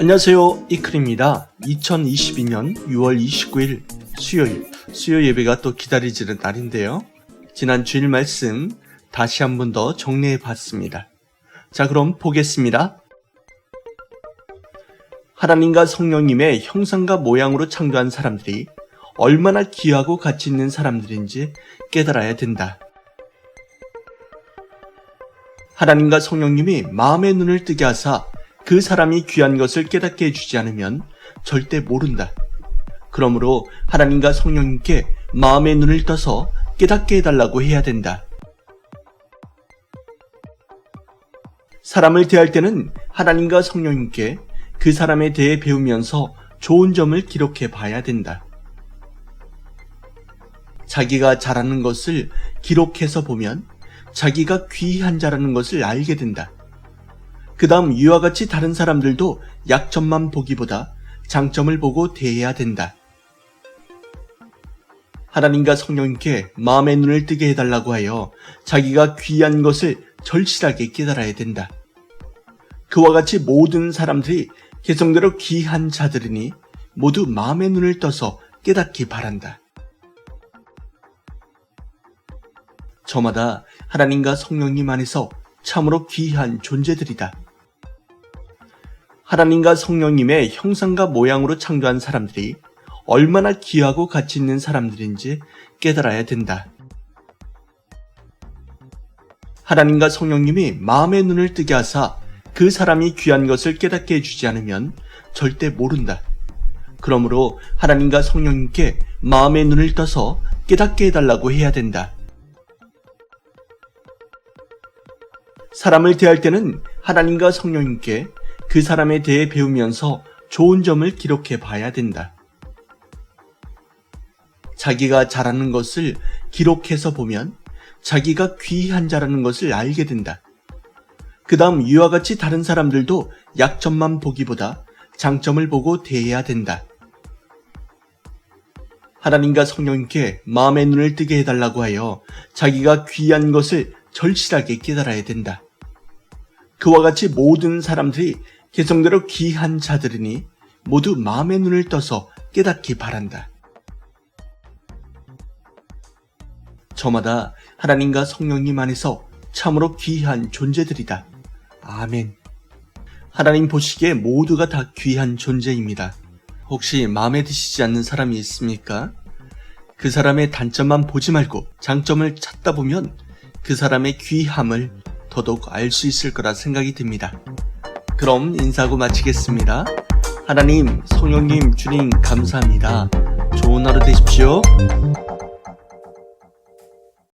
안녕하세요. 이클입니다. 2022년 6월 29일 수요일, 수요 예배가 또 기다리지는 날인데요. 지난 주일 말씀 다시 한 번 더 정리해 봤습니다. 자, 그럼 보겠습니다. 하나님과 성령님의 형상과 모양으로 창조한 사람들이 얼마나 귀하고 가치 있는 사람들인지 깨달아야 된다. 하나님과 성령님이 마음의 눈을 뜨게 하사 그 사람이 귀한 것을 깨닫게 해주지 않으면 절대 모른다. 그러므로 하나님과 성령님께 마음의 눈을 떠서 깨닫게 해달라고 해야 된다. 사람을 대할 때는 하나님과 성령님께 그 사람에 대해 배우면서 좋은 점을 기록해 봐야 된다. 자기가 잘하는 것을 기록해서 보면 자기가 귀한 자라는 것을 알게 된다. 그 다음 이와 같이 다른 사람들도 약점만 보기보다 장점을 보고 대해야 된다. 하나님과 성령님께 마음의 눈을 뜨게 해달라고 하여 자기가 귀한 것을 절실하게 깨달아야 된다. 그와 같이 모든 사람들이 개성대로 귀한 자들이니 모두 마음의 눈을 떠서 깨닫기 바란다. 저마다 하나님과 성령님 안에서 참으로 귀한 존재들이다. 하나님과 성령님의 형상과 모양으로 창조한 사람들이 얼마나 귀하고 가치 있는 사람들인지 깨달아야 된다. 하나님과 성령님이 마음의 눈을 뜨게 하사 그 사람이 귀한 것을 깨닫게 해주지 않으면 절대 모른다. 그러므로 하나님과 성령님께 마음의 눈을 떠서 깨닫게 해달라고 해야 된다. 사람을 대할 때는 하나님과 성령님께 그 사람에 대해 배우면서 좋은 점을 기록해 봐야 된다. 자기가 잘하는 것을 기록해서 보면 자기가 귀한 자라는 것을 알게 된다. 그 다음 이와 같이 다른 사람들도 약점만 보기보다 장점을 보고 대해야 된다. 하나님과 성령님께 마음의 눈을 뜨게 해달라고 하여 자기가 귀한 것을 절실하게 깨달아야 된다. 그와 같이 모든 사람들이 개성대로 귀한 자들이니 모두 마음의 눈을 떠서 깨닫기 바란다. 저마다 하나님과 성령님 안에서 참으로 귀한 존재들이다. 아멘. 하나님 보시기에 모두가 다 귀한 존재입니다. 혹시 마음에 드시지 않는 사람이 있습니까? 그 사람의 단점만 보지 말고 장점을 찾다 보면 그 사람의 귀함을 더더욱 알 수 있을 거라 생각이 듭니다. 그럼 인사하고 마치겠습니다. 하나님, 성령님, 주님 감사합니다. 좋은 하루 되십시오.